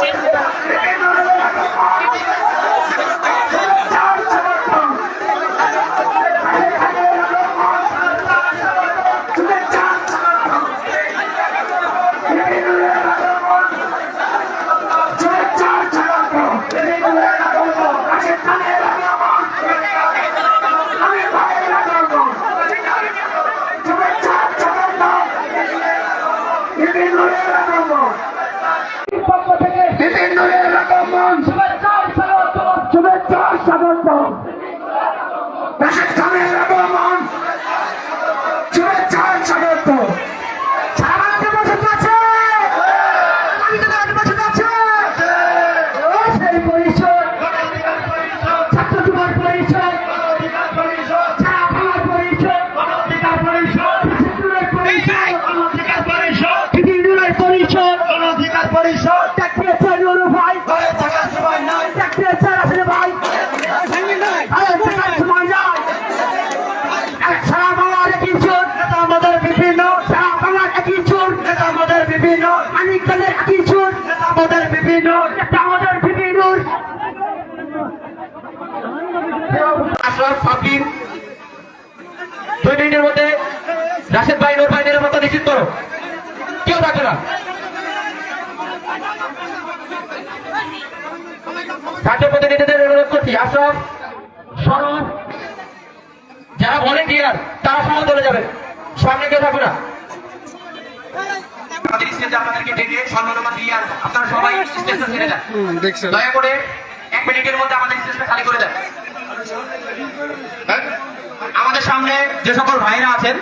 Change শুভেচ্ছা স্বাগত রাশেদ খানের আগমন শুভেচ্ছা স্বাগত সারা বাংলাদেশে বসে আছে আমি তো দাঁড়াতে বসে আছে সেই পরিষদ ছাত্র যুবক পরিষদ সারা বাংলার পরিষদ পরিষদ বিভিন্ন পরিষদ দেখিয়েছে নুরু ভাই। দেখিয়েছে রাশেদ ভাই। আরে দেখার সময় নাই সারা বাংলার একই সুর। নেতা আমাদের বিভিন্ন। সারা বাংলার একই সুর। নেতা আমাদের বিভিন্ন। আনিক কালের একই সুর। নেতা আমাদের বিভিন্ন। নেতা আমাদের বিভিন্ন। আশরাফ ফাকির দুই মিনিটের মধ্যে রাশেদ ভাই নোর ভাই নিরাপত্তা নিশ্চিত করো। কেউ থাকবে না। ছাত্র প্রতিনিধিদের অনুরোধ করছি যারা তারা সমাজ চলে যাবে সামনে কেউ থাকবে না দিয়ে করে এক মিনিটের মধ্যে আমাদের খালি করে দেন? আমাদের সামনে যে সকল ভাইরা আছেন